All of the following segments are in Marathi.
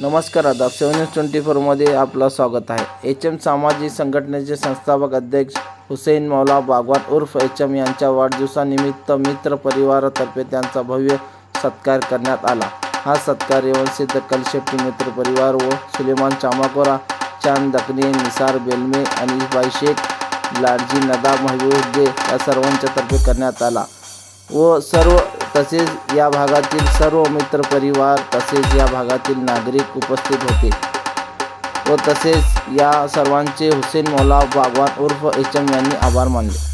नमस्कार आदाब. सेवन ट्वेंटी फोरमध्ये आपलं स्वागत आहे. एच एम सामाजिक संघटनेचे संस्थापक अध्यक्ष हुसेन मौला बागवान उर्फ एच एम यांच्या वाढदिवसानिमित्त मित्र परिवारातर्फे त्यांचा भव्य सत्कार करण्यात आला. हा सत्कार रेवणसिद्ध कलशेट्टी मित्र परिवार व सुलेमान चामाकोरा चांद दखने निसार बेलमे अनिसबाई शेख लाडजी नदाब महबूबे या सर्वांच्या तर्फे करण्यात आला व सर्व तसेच या भागातील सर्व मित्र परिवार तसेच या भागातील नागरिक उपस्थित होते व तसेच या सर्वांचे हुसेन मौला बागवान उर्फ एच एम यांनी आभार मानले.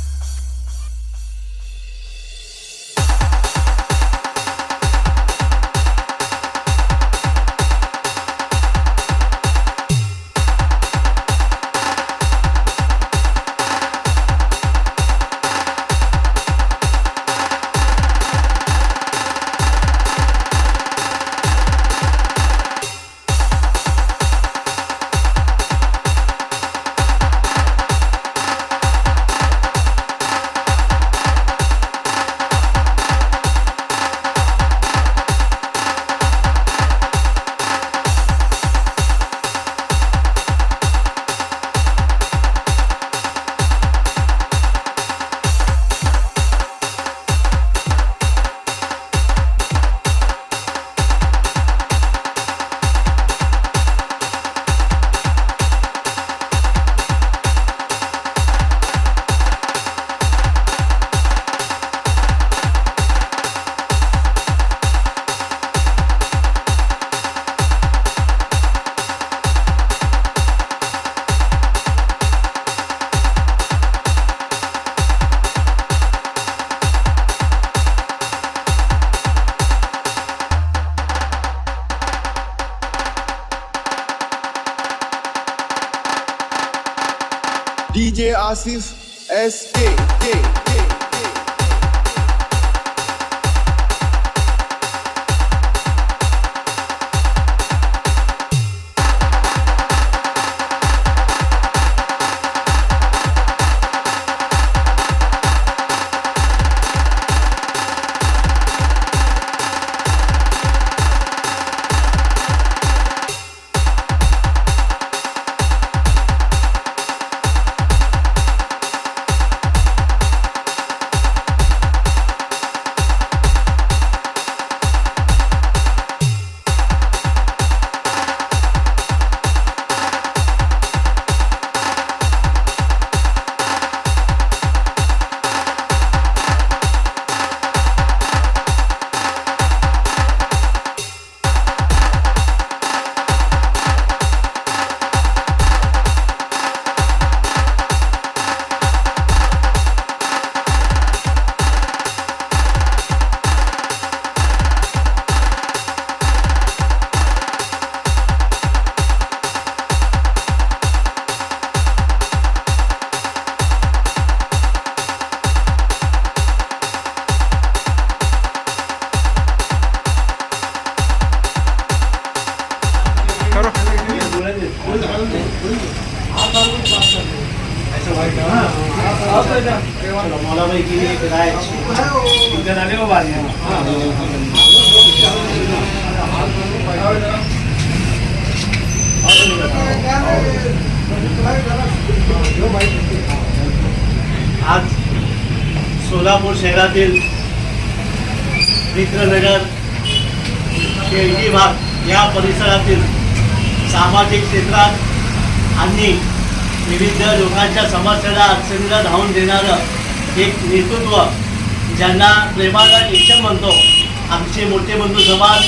DJ Asif SK. K, K, K. आज सोलापूर शहरातील मित्रनगर केळगी भाग या परिसरातील सामाजिक क्षेत्रात आणि विविध लोकांच्या समस्याला अडचणीला धावून देणारं एक नेतृत्व ज्यांना प्रेमाला यशम म्हणतो. आमचे मोठे बंधू समाज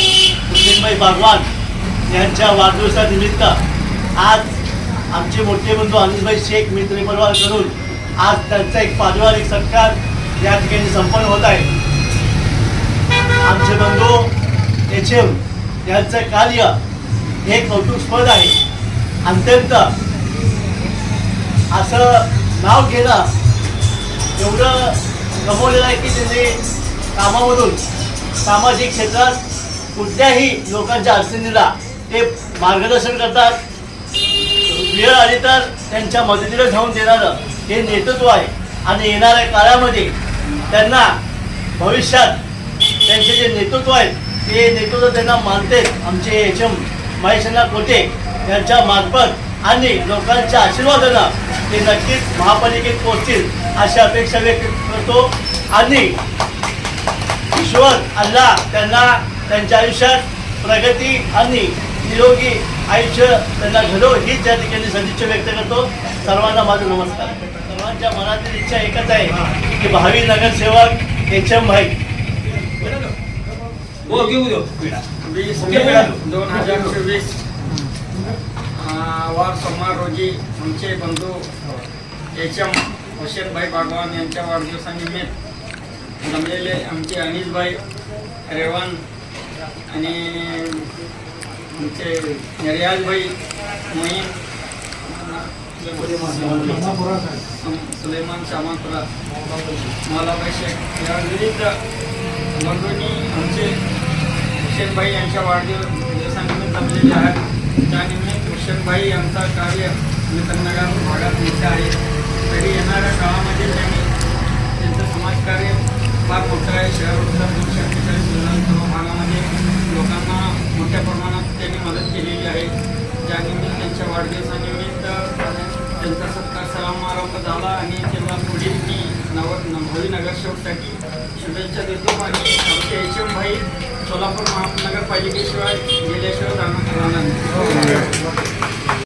हुसेनभाई बागवान यांच्या वाढदिवसानिमित्त आज आमचे मोठे बंधू अनिसभाई शेख मित्र परिवार करून आज त्यांचा एक पारिवारिक सत्कार या ठिकाणी संपन्न होत आहे. आमचे बंधू एच एम यांचं कार्य हे कौतुकस्पद आहे. अत्यंत असं नाव घेणं एवढं गमवलेलं आहे की त्यांनी कामावरून सामाजिक क्षेत्रात कुठल्याही लोकांच्या अडचणीला ते मार्गदर्शन करतात. वेळ आली तर त्यांच्या मदतीला धावून देणारं हे नेतृत्व आहे. आणि येणाऱ्या काळामध्ये त्यांना भविष्यात त्यांचे जे नेतृत्व आहे ते नेतृत्व त्यांना मानते आमचे एच एम महेशना कोटे यांच्या मार्फत आणि लोकांच्या आशीर्वादानं ते नक्कीच महापालिकेत पोहोचतील अशी अपेक्षा व्यक्त करतो. आणि ईश्वर अल्लाह त्यांना त्यांच्या आयुष्यात प्रगती आणि निरोगी आयुष्य त्यांना घडो हीच या ठिकाणी सदिच्छा व्यक्त करतो. सर्वांना माझा नमस्कार. सर्वांच्या मनातील इच्छा एकच आहे की भावी नगरसेवक एच एम भाई मे दोन हजार चोवीस. वार सोमवार रोजी आमचे बंधू एच एम हुसेनभाई बागवान यांच्या वाढदिवसानिमित्त जमलेले आमचे अनिसभाई रेवान आणि आमचे रियाजभाई मोहीम सुलेमान शामापुरा मौलाभाई शेख या विविध बंधूंनी आमचे हुसेनभाई यांच्या वाढदिवस दिवसानिमित्त जमलेले आहेत. त्यानिमित्त किशनभाई यांचा कार्य मित्रनगर भागात मोठं आहे. तरी येणाऱ्या काळामध्ये त्यांनी त्यांचं समाजकार्य फार मोठं आहे. शहर उत्तर दोनशे जिल्हा सर्व भागामध्ये लोकांना मोठ्या प्रमाणात त्यांनी मदत केलेली आहे. ज्यानिमित्त त्यांच्या वाढदिवसानिमित्त त्यांचा सत्कार समारंभ झाला आणि त्यांना पुढील मी नव नवी नगरसेवकसाठी शुभेच्छा देतो. आणि आमचे भाई सोलापूर महानगरपालिकेशिवाय गेल्याशिवाय राहणार नाही. हो.